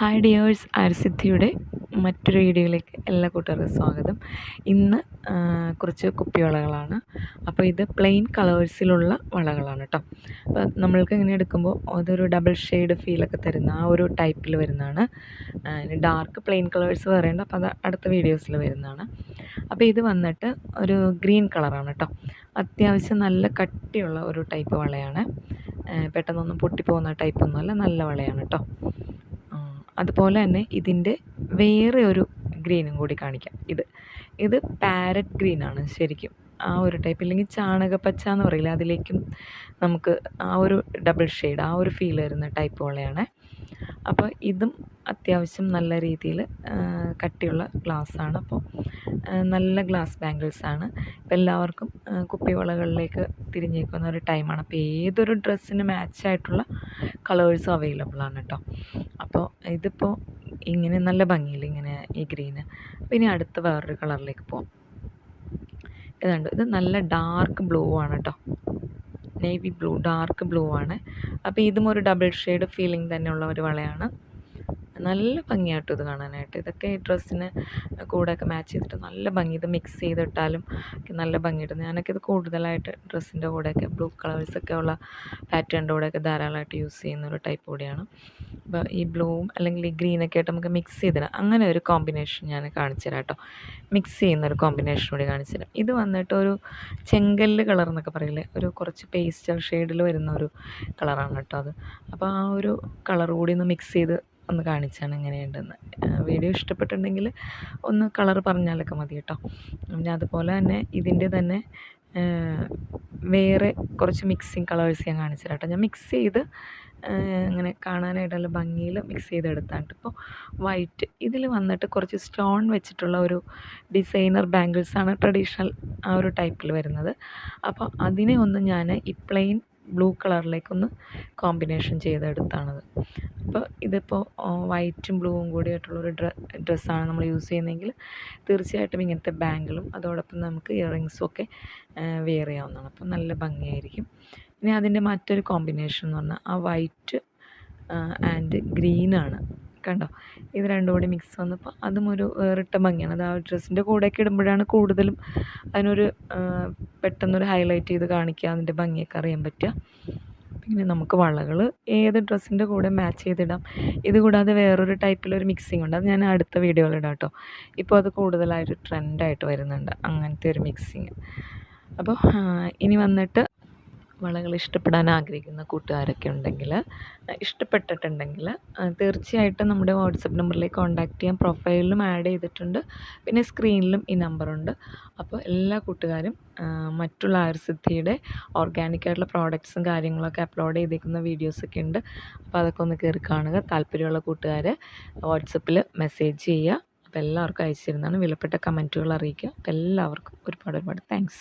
Hi dears ആർസിദ്ധിയുടെ മറ്റൊരു വീഡിയോയിലേക്ക് എല്ലാ കൂട്ടുകാർക്കും സ്വാഗതം. ഇന്ന് കുറച്ച് കുപ്പിവളകളാണ്. അപ്പോൾ ഇത് പ്ലെയിൻ കളേഴ്സിലുള്ള വളകളാണ് കേട്ടോ അപ്പോൾ നമ്മൾക്ക് ഇങ്ങനെ എടുക്കുമ്പോൾ അതൊരു ഡബിൾ ഷെയ്ഡ് ഫീലൊക്കെ തരുന്ന ആ ഒരു ടൈപ്പിൽ വരുന്നതാണ്. ഡാർക്ക് പ്ലെയിൻ കളേഴ്സ് വേറെയുണ്ട്. അപ്പോൾ അത് അടുത്ത വീഡിയോസിൽ വരുന്നതാണ്. അപ്പോൾ ഇത് വന്നിട്ട് ഒരു ഗ്രീൻ കളറാണ് കേട്ടോ അത്യാവശ്യം നല്ല കട്ടിയുള്ള ഒരു ടൈപ്പ് വളയാണ്. പെട്ടെന്നൊന്നും പൊട്ടിപ്പോകുന്ന ടൈപ്പൊന്നുമല്ല നല്ല വളയാണ് കേട്ടോ അതുപോലെ തന്നെ ഇതിന്റെ വേറെ ഒരു ഗ്രീനും കൂടി കാണിക്കാം. ഇത് ഇത് പാരറ്റ് ഗ്രീനാണ് ശരിക്കും. ആ ഒരു ടൈപ്പ് ഇല്ലെങ്കിൽ ചാണകപ്പച്ച എന്ന് പറയില്ല അതിലേക്കും നമുക്ക് ആ ഒരു ഡബിൾ ഷെയ്ഡ് ആ ഒരു ഫീൽ വരുന്ന ടൈപ്പ് പോലെയാണ്. അപ്പോൾ ഇതും അത്യാവശ്യം നല്ല രീതിയിൽ കട്ടിയുള്ള ഗ്ലാസ്സാണ്. അപ്പോൾ നല്ല ഗ്ലാസ് ബാംഗിൾസാണ് ഇപ്പം എല്ലാവർക്കും കുപ്പിവളകളിലേക്ക് തിരിഞ്ഞേക്കുന്ന ഒരു ടൈമാണ് അപ്പോൾ ഏതൊരു ഡ്രസ്സിന് മാച്ചായിട്ടുള്ള കളേഴ്സും അവൈലബിൾ ആണ് കേട്ടോ അപ്പോൾ ഇതിപ്പോൾ ഇങ്ങനെ നല്ല ഭംഗിയിൽ ഇങ്ങനെ ഈ ഗ്രീന് പിന്നെ അടുത്ത വേറൊരു കളറിലേക്ക് പോകാം ഇതുണ്ട് ഇത് നല്ല ഡാർക്ക് ബ്ലൂ ആണ് കേട്ടോ നേവി ബ്ലൂ ഡാർക്ക് ബ്ലൂ ആണ്. അപ്പോൾ ഇതും ഒരു ഡബിൾ ഷെയ്ഡ് ഫീലിംഗ് തന്നെയുള്ള ഒരു വളയാണ്. നല്ല ഭംഗിയാട്ടോ ഇത് കാണാനായിട്ട്. ഇതൊക്കെ ഈ ഡ്രസ്സിന് കൂടെയൊക്കെ മാച്ച് ചെയ്തിട്ട് നല്ല ഭംഗി. ഇത് മിക്സ് ചെയ്തിട്ടാലും നല്ല ഭംഗിയിട്ട് ഞാനൊക്കെ ഇത് കൂടുതലായിട്ട് ഡ്രസ്സിന്റെ കൂടെയൊക്കെ ബ്ലൂ കളേഴ്സൊക്കെ ഉള്ള പാറ്റേണിന്റെ കൂടെയൊക്കെ ധാരാളമായിട്ട് യൂസ് ചെയ്യുന്ന ഒരു ടൈപ്പ് കൂടിയാണ്. അപ്പോൾ ഈ ബ്ലൂവും അല്ലെങ്കിൽ ഈ ഗ്രീനൊക്കെ ആയിട്ട് നമുക്ക് മിക്സ് ചെയ്തിടാം. അങ്ങനെ ഒരു കോമ്പിനേഷൻ ഞാൻ കാണിച്ചു തരാം കേട്ടോ. മിക്സ് ചെയ്യുന്ന ഒരു കോമ്പിനേഷൻ കൂടി കാണിച്ചു തരാം. ഇത് വന്നിട്ട് ഒരു ചെങ്കല്ല് കളർ എന്നൊക്കെ പറയില്ലേ? ഒരു കുറച്ച് പേസ്റ്റൽ ഷെയ്ഡിൽ വരുന്ന ഒരു കളറാണ് കേട്ടോ അത്. അപ്പോൾ ആ ഒരു കളർ കൂടി ഒന്ന് മിക്സ് ചെയ്ത് ഒന്ന് കാണിച്ചാണ് എങ്ങനെയുണ്ടെന്ന്. വീഡിയോ ഇഷ്ടപ്പെട്ടിട്ടുണ്ടെങ്കിൽ ഒന്ന് കളർ പറഞ്ഞാലൊക്കെ മതി കേട്ടോ. പിന്നെ അതുപോലെ തന്നെ ഇതിന്റെ തന്നെ വേറെ കുറച്ച് മിക്സിങ് കളേഴ്സ് ഞാൻ കാണിച്ചു കേട്ടോ. ഞാൻ മിക്സ് ചെയ്ത് അങ്ങനെ കാണാനായിട്ട് നല്ല ഭംഗിയിൽ മിക്സ് ചെയ്തെടുത്താണ് ഇപ്പോൾ വൈറ്റ് ഇതിൽ വന്നിട്ട് കുറച്ച് സ്റ്റോൺ വെച്ചിട്ടുള്ള ഒരു ഡിസൈനർ ബാംഗിൾസാണ് ട്രഡീഷണൽ ആ ഒരു ടൈപ്പിൽ വരുന്നത്. അപ്പോൾ അതിനെ ഒന്ന് ഞാൻ ഈ പ്ലെയിൻ ബ്ലൂ കളറിലേക്കൊന്ന് കോമ്പിനേഷൻ ചെയ്തെടുത്താണത് അപ്പോൾ ഇതിപ്പോൾ വൈറ്റും ബ്ലൂവും കൂടി ആയിട്ടുള്ളൊരു ഡ്ര ഡ്രസ്സാണ് നമ്മൾ യൂസ് ചെയ്യുന്നതെങ്കിൽ തീർച്ചയായിട്ടും ഇങ്ങനത്തെ ബാങ്കിളും അതോടൊപ്പം നമുക്ക് ഇയറിങ്സും ഒക്കെ വെയർ ചെയ്യാവുന്നതാണ്. അപ്പോൾ നല്ല ഭംഗിയായിരിക്കും. ഇനി അതിന്റെ മറ്റൊരു കോമ്പിനേഷൻ എന്ന് പറഞ്ഞാൽ ആ വൈറ്റ് ആൻഡ് ഗ്രീനാണ്. കണ്ടോ? ഇത് രണ്ടും കൂടി മിക്സ് വന്നപ്പോൾ അതും ഒരു വേറിട്ട ഭംഗിയാണ്. അത് ആ ഡ്രസ്സിന്റെ കൂടെയൊക്കെ ഇടുമ്പോഴാണ് കൂടുതലും അതിനൊരു പെട്ടെന്നൊരു ഹൈലൈറ്റ് ചെയ്ത് കാണിക്കുക അതിന്റെ ഭംഗിയൊക്കെ അറിയാൻ പറ്റുക. പിന്നെ നമുക്ക് വളകൾ ഏത് ഡ്രസ്സിന്റെ കൂടെ മാച്ച് ചെയ്തിടാം. ഇത് കൂടാതെ വേറൊരു ടൈപ്പിലൊരു മിക്സിംഗ് ഉണ്ട്. അത് ഞാൻ അടുത്ത വീഡിയോയിൽ ഇടാം കേട്ടോ. ഇപ്പോൾ അത് കൂടുതലായിട്ട് ട്രെൻഡായിട്ട് വരുന്നുണ്ട് അങ്ങനത്തെ ഒരു മിക്സിങ് അപ്പോൾ ഇനി വന്നിട്ട് വളകൾ ഇഷ്ടപ്പെടാൻ ആഗ്രഹിക്കുന്ന കൂട്ടുകാരൊക്കെ ഉണ്ടെങ്കിൽ ഇഷ്ടപ്പെട്ടിട്ടുണ്ടെങ്കിൽ തീർച്ചയായിട്ടും നമ്മുടെ വാട്സപ്പ് നമ്പറിലേക്ക് കോൺടാക്റ്റ് ചെയ്യാം. പ്രൊഫൈലിലും ആഡ് ചെയ്തിട്ടുണ്ട്. പിന്നെ സ്ക്രീനിലും ഈ നമ്പറുണ്ട്. അപ്പോൾ എല്ലാ കൂട്ടുകാരും മറ്റുള്ള ആയുർസിദ്ധിയുടെ ഓർഗാനിക്കായിട്ടുള്ള പ്രോഡക്റ്റ്സും കാര്യങ്ങളൊക്കെ അപ്ലോഡ് ചെയ്തേക്കുന്ന വീഡിയോസൊക്കെ ഉണ്ട്. അപ്പോൾ അതൊക്കെ ഒന്ന് കയറി കാണുക. താല്പര്യമുള്ള കൂട്ടുകാർ വാട്സപ്പിൽ മെസ്സേജ് ചെയ്യുക. അപ്പോൾ എല്ലാവർക്കും അയച്ചിരുന്നാണ് വിലപ്പെട്ട കമന്റുകൾ അറിയിക്കുക. അപ്പോൾ എല്ലാവർക്കും ഒരുപാട് ഒരുപാട് താങ്ക്സ്.